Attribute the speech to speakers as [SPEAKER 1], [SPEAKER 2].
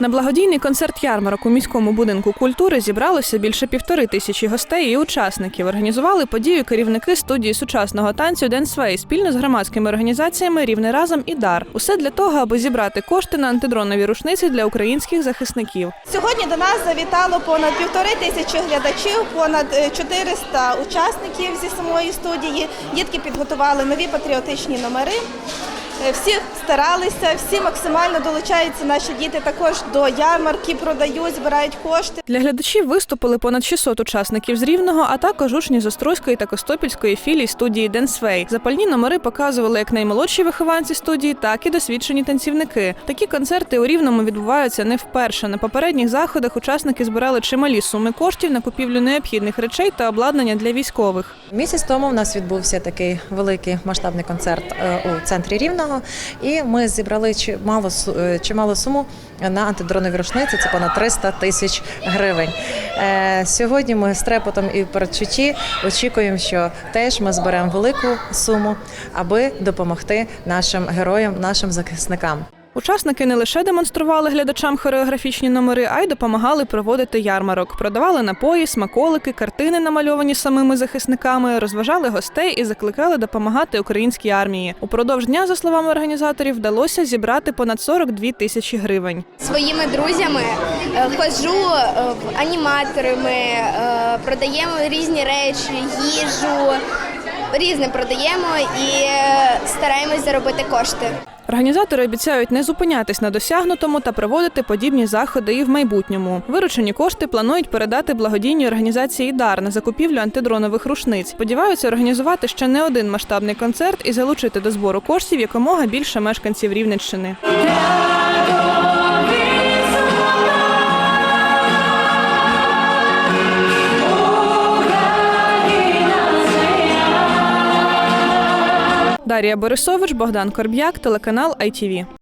[SPEAKER 1] На благодійний концерт ярмарок у міському будинку культури зібралося більше півтори тисячі гостей і учасників. Організували подію керівники студії сучасного танцю Денсвей спільно з громадськими організаціями Рівне разом і дар. Усе для того, аби зібрати кошти на антидронові рушниці для українських захисників.
[SPEAKER 2] Сьогодні до нас завітало понад півтори тисячі глядачів, понад е, 400 учасників зі самої студії. Дітки підготували нові патріотичні номери. Всі старалися, всі максимально долучаються. Наші діти також до ярмарки, продають, збирають кошти.
[SPEAKER 1] Для глядачів виступили понад 600 учасників з Рівного, а також учні з Острозької та Костопільської філії студії Денсвей. Запальні номери показували як наймолодші вихованці студії, так і досвідчені танцівники. Такі концерти у Рівному відбуваються не вперше. На попередніх заходах учасники збирали чималі суми коштів на купівлю необхідних речей та обладнання для військових.
[SPEAKER 3] Місяць тому в нас відбувся такий великий масштабний концерт е, у центрі Рівного, і ми зібрали чимало, е, чимало суму на антидронові рушниці. Це понад 300 тисяч гривень. Е, Сьогодні ми з трепотом і в передчутті очікуємо, що теж ми зберемо велику суму, аби допомогти нашим героям, нашим захисникам.
[SPEAKER 1] Учасники не лише демонстрували глядачам хореографічні номери, а й допомагали проводити ярмарок. Продавали напої, смаколики, картини, намальовані самими захисниками, розважали гостей і закликали допомагати українській армії. Упродовж дня, за словами організаторів, вдалося зібрати понад 42 тисячі гривень.
[SPEAKER 4] своїми друзями е, ходжу е, в аніматори, ми е, продаємо різні речі, їжу, різне продаємо і е, стараємось заробити кошти.
[SPEAKER 1] Організатори обіцяють не зупинятись на досягнутому та проводити подібні заходи і в майбутньому. Виручені кошти планують передати благодійній організації дар на закупівлю антидронових рушниць. Сподіваються організувати ще не один масштабний концерт і залучити до збору коштів якомога більше мешканців Рівненщини. Дар'я Борисович, Богдан Корб'як, телеканал ITV.